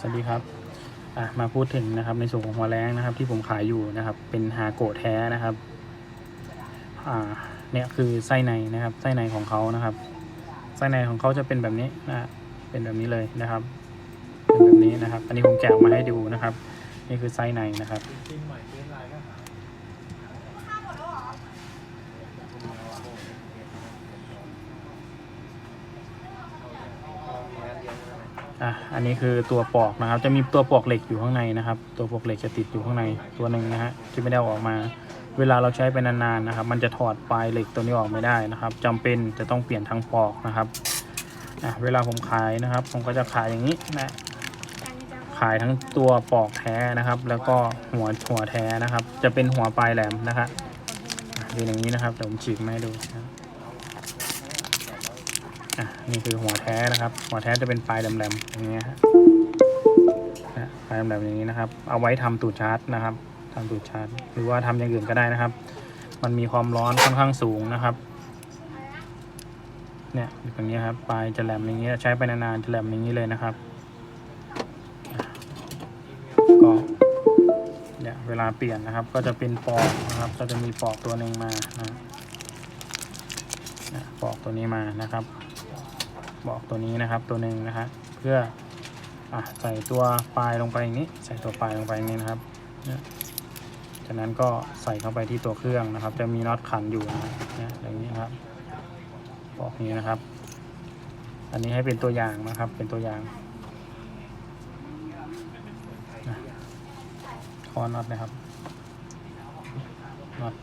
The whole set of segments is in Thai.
สวัสดีครับมาพูดถึงนะครับในส่วนของหัวแรงนะครับ ที่ผมขายอยู่นะครับ เป็นฮาโกแท้นะครับอ่าเนี่ยคือไส้ในนะครับ ไส้ในของเขานะครับ ไส้ในของเขาจะเป็นแบบนี้นะเป็นแบบนี้เลยนะครับ เป็นแบบนี้นะครับ อันนี้ผมแกะมาให้ดูนะครับ นี่คือไส้ในนะครับ อะอันนี้คือตัวปอกนะครับ จะมีตัวปอกเหล็กอยู่ข้างในนะครับ ตัวปอกเหล็กจะติดอยู่ข้างในตัวหนึ่งนะฮะที่ไม่ได้ออกมา เวลาเราใช้ไปนานๆนะครับ มันจะถอดปลายเหล็กตัวนี้ออกไม่ได้นะครับจำเป็นจะต้องเปลี่ยนทั้งปอกนะครับอะเวลาผมขายนะครับ ผมก็จะขายอย่างนี้นะขายทั้งตัวปอกแท้นะครับ แล้วก็หัวหัวแท้นะครับ จะเป็นหัวปลายแหลมนะครับดูอย่างนี้นะครับเดี๋ยวผมฉีกมาให้ดูนะ อะนี่คือหัวแท้นะครับ หัวแท้จะเป็นปลายแหลมๆอย่างเงี้ยฮะปลายแหลมๆอย่างนี้นะครับ เอาไว้ทำตูดชาร์จนะครับทำตูดชาร์จ หรือว่าทำอย่างอื่นก็ได้นะครับ มันมีความร้อนค่อนข้างสูงนะครับ เนี่ยอย่างนี้ยครับปลายจะแหลมอย่างเงี้ยใช้ไปนานๆจะแหลมอย่างนี้เลยนะครับก็เนี่ยเวลาเปลี่ยนนะครับ ก็จะเป็นปอกนะครับ ก็จะมีปอกตัวหนึ่งมานะนะปอกตัวนี้มานะครับ บอกตัวนี้นะครับตัวหนึ่งนะฮะเพื่ออใส่ตัวปลายลงไปอย่างนี้ ใส่ตัวปลายลงไปอย่างนี้นะครับเนี่ยจากนั้นก็ใส่เข้าไปที่ตัวเครื่องนะครับ จะมีน็อตขันอยู่นะเนี่ยอย่างนี้นะครับบอกนี้นะครับ อันนี้ให้เป็นตัวอย่างนะครับ เป็นตัวอย่างคอน็อตนะครับน็อต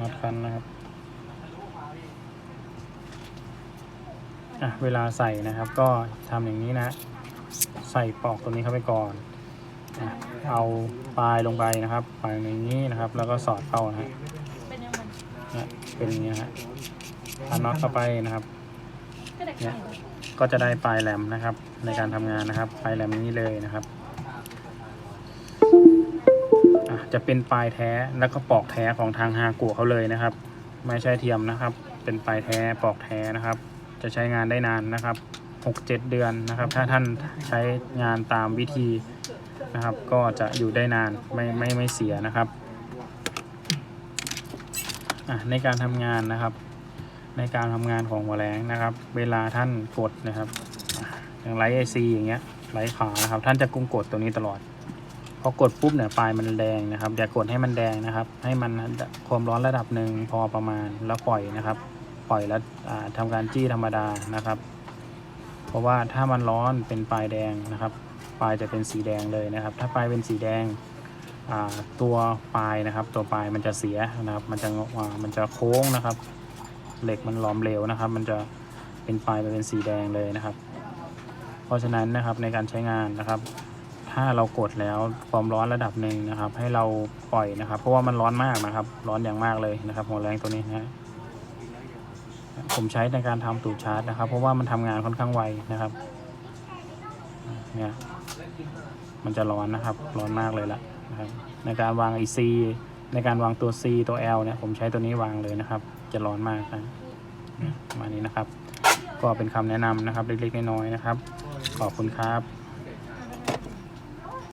น็อตคันนะครับ อะเวลาใส่นะครับก็ทำอย่างนี้นะ ใส่ปลอกตัวนี้เข้าไปก่อนอะเอาปลายลงไปนะครับปลายอย่างนี้นะครับ แล้วก็สอดเข้านะฮะเป็นยังไงเนี่ยเป็นอย่างนี้ฮะพันน็อตเข้าไปนะครับ ก็ได้เนี่ไข่ยก็จะได้ปลายแหลมนะครับ ในการทำงานนะครับ ปลายแหลมอย่างนี้เลยนะครับอะจะเป็นปลายแท้แล้วก็ปลอกแท้ของทางฮากุเขาเลยนะครับ ไม่ใช่เทียมนะครับ เป็นปลายแท้ปลอกแท้นะครับ จะใช้งานได้นานนะครับหกเจ็ดเดือนนะครับ ถ้าท่านใช้งานตามวิธีนะครับ ก็จะอยู่ได้นานไม่ไม่ไม่เสียนะครับอะในการทำงานนะครับ ในการทำงานของหัวแรงนะครับ เวลาท่านกดนะครับอย่างไลท์ไอซีอย่างเงี้ยไลท์ขานะครับ ท่านจะกุมกดตัวนี้ตลอดพอกดปุ๊บเนี่ยปลายมันแดงนะครับอย่ากดให้มันแดงนะครับ ให้มันความร้อนระดับหนึ่งพอประมาณแล้วปล่อยนะครับ ปล่อยแล้วอ่าทำการจี้ธรรมดานะครับ เพราะว่าถ้ามันร้อนเป็นปลายแดงนะครับ ปลายจะเป็นสีแดงเลยนะครับ ถ้าปลายเป็นสีแดงตัวปลายนะครับ ตัวปลายมันจะเสียนะครับ มันจะอ่ามันจะโค้งนะครับ เหล็กมันหลอมเหลวนะครับ มันจะเป็นปลายไปเป็นสีแดงเลยนะครับ เพราะฉะนั้นนะครับในการใช้งานนะครับ ถ้าเรากดแล้วความร้อนระดับหนึ่งนะครับ ให้เราปล่อยนะครับ เพราะว่ามันร้อนมากนะครับ ร้อนอย่างมากเลยนะครับหัวแรงตัวนี้นะฮะ ผมใช้ในการทำตูดชาร์จนะครับ เพราะว่ามันทำงานค่อนข้างไวนะครับ เนี่ย มันจะร้อนนะครับ ร้อนมากเลยละนะครับ ในการวาง IC ในการวางตัว C ตัว L เนี่ย ผมใช้ตัวนี้วางเลยนะครับ จะร้อนมากนะมานี้นะครับ ก็เป็นคำแนะนำนะครับ เล็กๆน้อยๆนะครับ ขอบคุณครับ